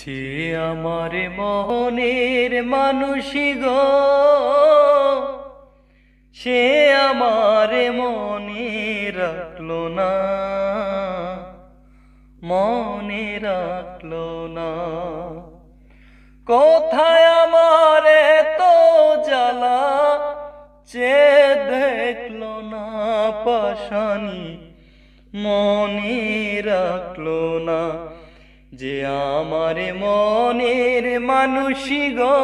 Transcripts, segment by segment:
যে আমার মনের মানুষই গো, সে আমার মনে রাখল না, মনে রাখল না। কোথায় আমার তো জ্বালা চে দেখল না পাশানি মনে রাখল না। যে আমার মনের মানুষই গো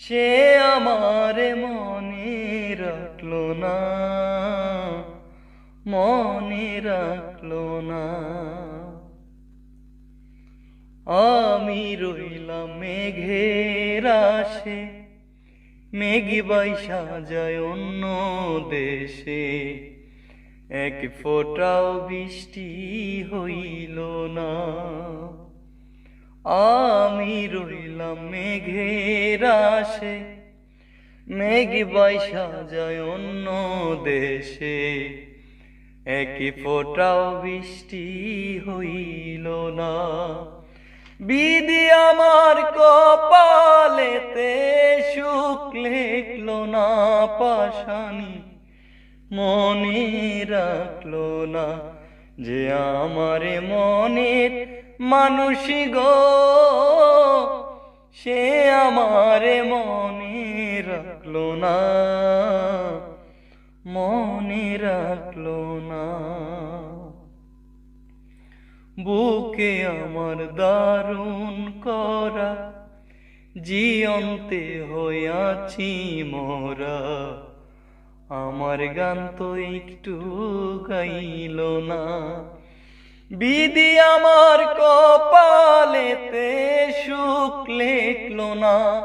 সে আমার মনে রাখল না মনে রাখল না। আমি রইলাম মেঘের আসে মেঘি বাইসা যায় অন্য দেশে এক ফোঁটাও বৃষ্টি হইল না। আমি রইলাম মেঘের আসে মেঘ বাইসা যায় অন্য দেশে। একই ফোঁটাও বৃষ্টি হইল না। বিধি আমার কপালেতে সুখ লেখলো না পাশানি মনে রাখল না যে আমার মনের মানুষই গো। সে আমার মনে রাখল না, মনে রাখল না। বুকে আমার দারুণ করা জিয়ন্তে হইয়াছি মোরা। আমার গান তো একটু গাইল না। বিধি আমার কপালেতে সুখ লেখলো না।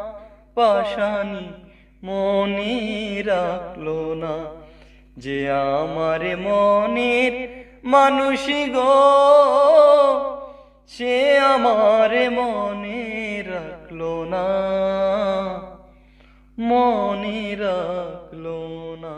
পাশানি মনে রাখল না। যে আমার মনের মানুষই গো, সে আমার মনে রাখল না। মনে রাখল না।